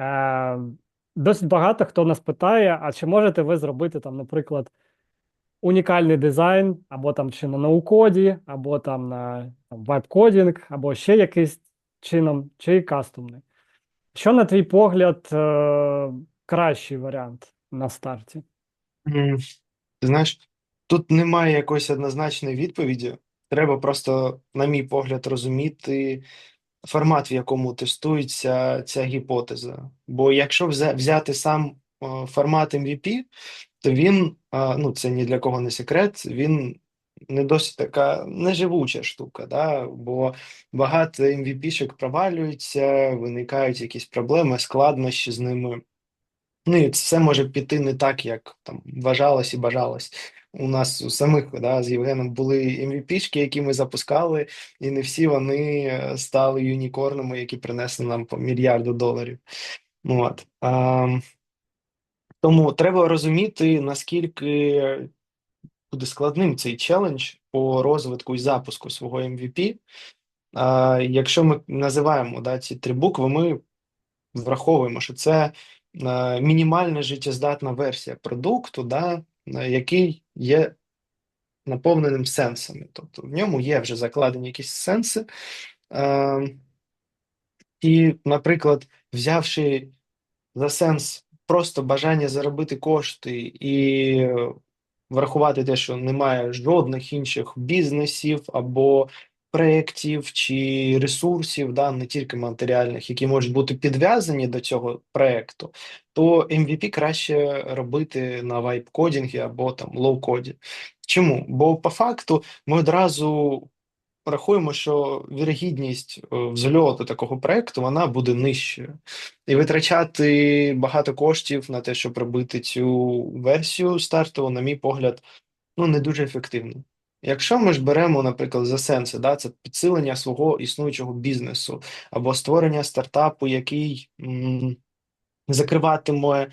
Е, досить багато хто нас питає: а чи можете ви зробити там, наприклад, унікальний дизайн, або там чи на ноу-коді, або там на веб-кодінг, або ще якийсь чином, чи кастомний. Що, на твій погляд, е, кращий варіант на старті? Ти знаєш, тут немає якоїсь однозначної відповіді. Треба просто, на мій погляд, розуміти формат, в якому тестується ця гіпотеза. Бо якщо взяти сам формат MVP, то він, ну це ні для кого не секрет, він не досить така неживуча штука, да? бо багато MVP-шок провалюються, виникають якісь проблеми, складнощі з ними. Ну і все може піти не так, як там вважалось і бажалось. У нас у самих да, з Євгеном були MVP-шки, які ми запускали, і не всі вони е, стали юнікорнами, які принесли нам по мільярду доларів. Ну, От. А, тому треба розуміти, наскільки буде складним цей челендж по розвитку і запуску свого MVP. А, якщо ми називаємо да, ці три букви, ми враховуємо, що це е, мінімальна життєздатна версія продукту, да, який є наповненим сенсами. Тобто в ньому є вже закладені якісь сенси. Е, і, наприклад, взявши за сенс просто бажання заробити кошти і е, врахувати те, що немає жодних інших бізнесів або проєктів чи ресурсів, да, не тільки матеріальних, які можуть бути підв'язані до цього проєкту, то MVP краще робити на вайп-кодінгі або там лоу-коді. Чому? Бо по факту ми одразу рахуємо, що вірогідність е, взльоту такого проекту вона буде нижчою, і витрачати багато коштів на те, щоб робити цю версію стартову, на мій погляд, ну не дуже ефективно. Якщо ми ж беремо, наприклад, за сенси, да, це підсилення свого існуючого бізнесу або створення стартапу, який м, закриватиме е,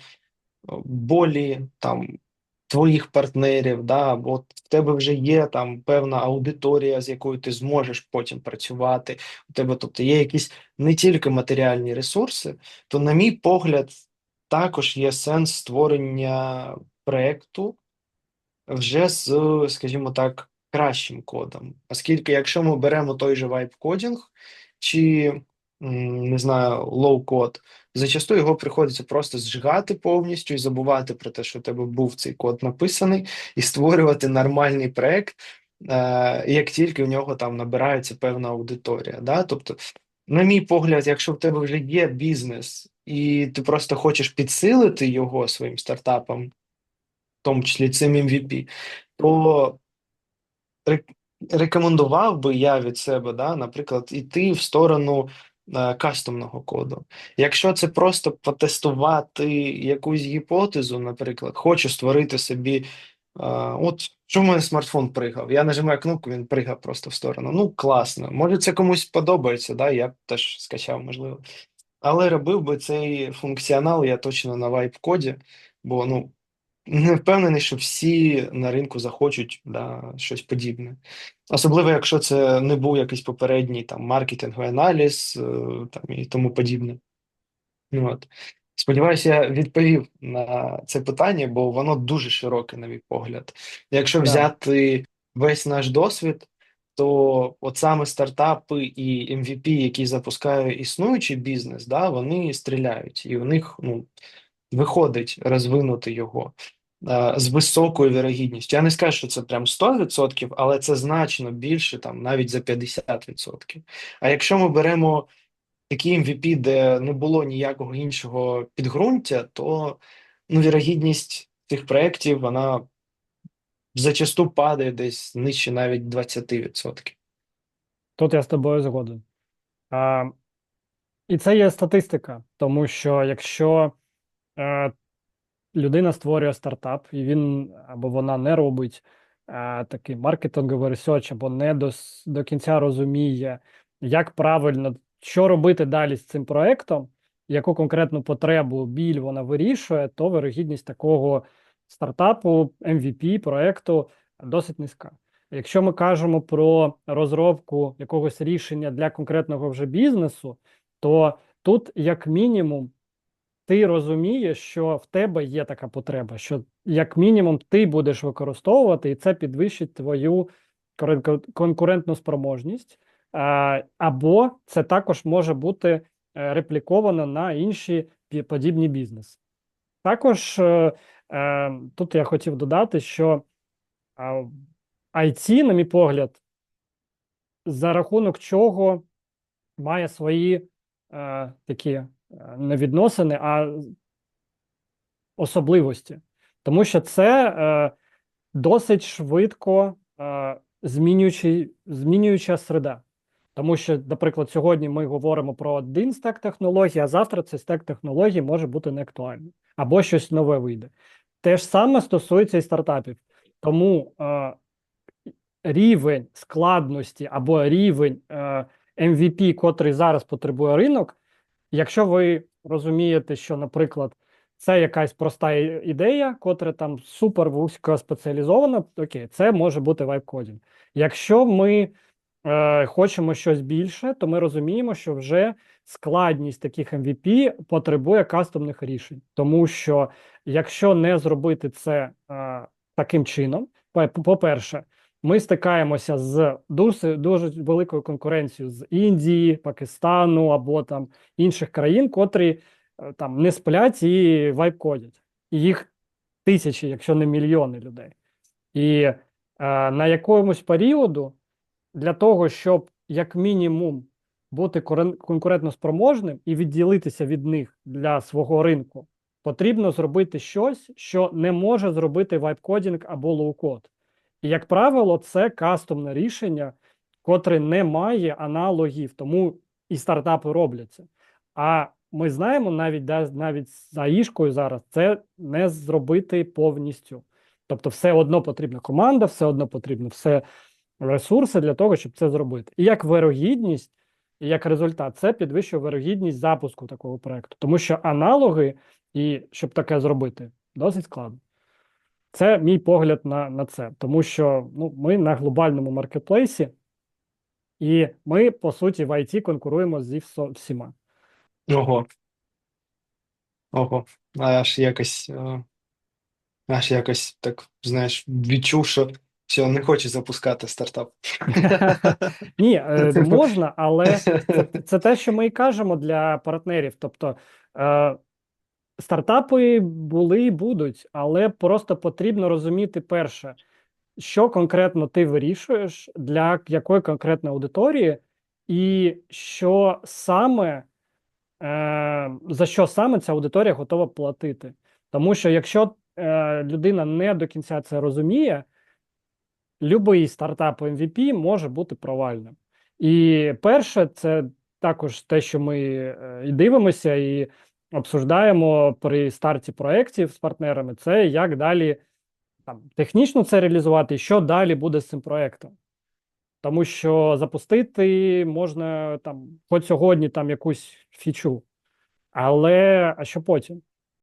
болі там твоїх партнерів, да, або в тебе вже є там певна аудиторія, з якою ти зможеш потім працювати. У тебе, тобто, є якісь не тільки матеріальні ресурси, то, на мій погляд, також є сенс створення проекту вже з, скажімо так, кращим кодом. Оскільки, якщо ми беремо той же вайп-кодінг чи не знаю, лоу-код, зачасту його приходиться просто зжигати повністю і забувати про те, що у тебе був цей код написаний, і створювати нормальний проект, е, як тільки в нього там набирається певна аудиторія. Да? Тобто, на мій погляд, якщо в тебе вже є бізнес, і ти просто хочеш підсилити його своїм стартапом, в тому числі цим MVP, то рекомендував би я від себе, да, наприклад, іти в сторону Е, кастомного коду. Якщо це просто потестувати якусь гіпотезу, наприклад, хочу створити собі. Е, от що в мене смартфон пригав? Я нажимаю кнопку, він пригав просто в сторону. Ну, класно. Може, це комусь подобається, да? я б теж скачав, можливо. Але робив би цей функціонал я точно на вайп-коді, бо ну, не впевнений, що всі на ринку захочуть да, щось подібне. Особливо, якщо це не був якийсь попередній там маркетинговий аналіз е, там, і тому подібне. Ну, от. Сподіваюся, я відповів на це питання, бо воно дуже широке, на мій погляд. Якщо взяти весь наш досвід, то от саме стартапи і MVP, які запускає існуючий бізнес, да, вони стріляють, і у них ну, виходить розвинути його з високою вірогідністю. Я не скажу, що це прям 100%, але це значно більше, там навіть за 50%. А якщо ми беремо такі MVP, де не було ніякого іншого підґрунтя, то ну, вірогідність цих проєктів вона зачасту падає десь нижче навіть 20%. Тут я з тобою згоден. А, і це є статистика, тому що якщо е, людина створює стартап, і він або вона не робить е, такий маркетинговий ресерч, або не до, до кінця розуміє, як правильно, що робити далі з цим проектом, яку конкретну потребу біль вона вирішує, то вирогідність такого стартапу, MVP проекту досить низька. Якщо ми кажемо про розробку якогось рішення для конкретного вже бізнесу, то тут, як мінімум, ти розумієш, що в тебе є така потреба, що як мінімум ти будеш використовувати, і це підвищить твою конкурентну спроможність. Або це також може бути е, репліковано на інші подібні бізнеси. Також е, е, тут я хотів додати, що IT, на мій погляд, за рахунок чого має свої такі не відносини, а особливості. Тому що це е, досить швидко е, змінюючий, змінююча среда. Тому що, наприклад, сьогодні ми говоримо про один стек технологій, а завтра цей стек технологій може бути неактуальним або щось нове вийде. Те ж саме стосується і стартапів. Тому е, рівень складності або рівень е, MVP, котрий зараз потребує ринок, якщо ви розумієте, що, наприклад, це якась проста ідея, котра там супер вузько спеціалізована, окей, це може бути вайп-кодінг. Якщо ми е, хочемо щось більше, то ми розуміємо, що вже складність таких MVP потребує кастомних рішень, тому що якщо не зробити це е, таким чином, по- по-перше, ми стикаємося з дуже, дуже великою конкуренцією з Індії, Пакистану або там інших країн, котрі е, там не сплять і вайп-кодять. І їх тисячі, якщо не мільйони людей. І е, на якомусь періоду для того, щоб як мінімум бути корен- конкурентноспроможним і відділитися від них для свого ринку, потрібно зробити щось, що не може зробити вайп-кодінг або лоу-код. І, як правило, це кастомне рішення, котре не має аналогів, тому і стартапи робляться. А ми знаємо навіть навіть за ішкою зараз це не зробити повністю. Тобто, все одно потрібна команда, все одно потрібно все ресурси для того, щоб це зробити. І як вирогідність, і як результат, це підвищує вирогідність запуску такого проекту, тому що аналоги, і щоб таке зробити, досить складно. Це мій погляд на, на це, тому що ну, ми на глобальному маркетплейсі, і ми, по суті, в IT конкуруємо зі всіма. Ого. Ого. Аж якось, е, аж якось так, знаєш, відчув, що все, не хочу запускати стартап. Ні, е, можна, але це, це те, що ми і кажемо для партнерів. Тобто е, стартапи були і будуть, але просто потрібно розуміти перше, що конкретно ти вирішуєш, для якої конкретної аудиторії, і що саме, е, за що саме ця аудиторія готова платити. Тому що якщо е, людина не до кінця це розуміє, Любий стартап MVP може бути провальним. І перше, це також те, що ми е, і дивимося, і обсуждаємо при старті проєктів з партнерами, це як далі там, технічно це реалізувати, і що далі буде з цим проєктом. Тому що запустити можна там, хоч сьогодні там якусь фічу, але а що потім?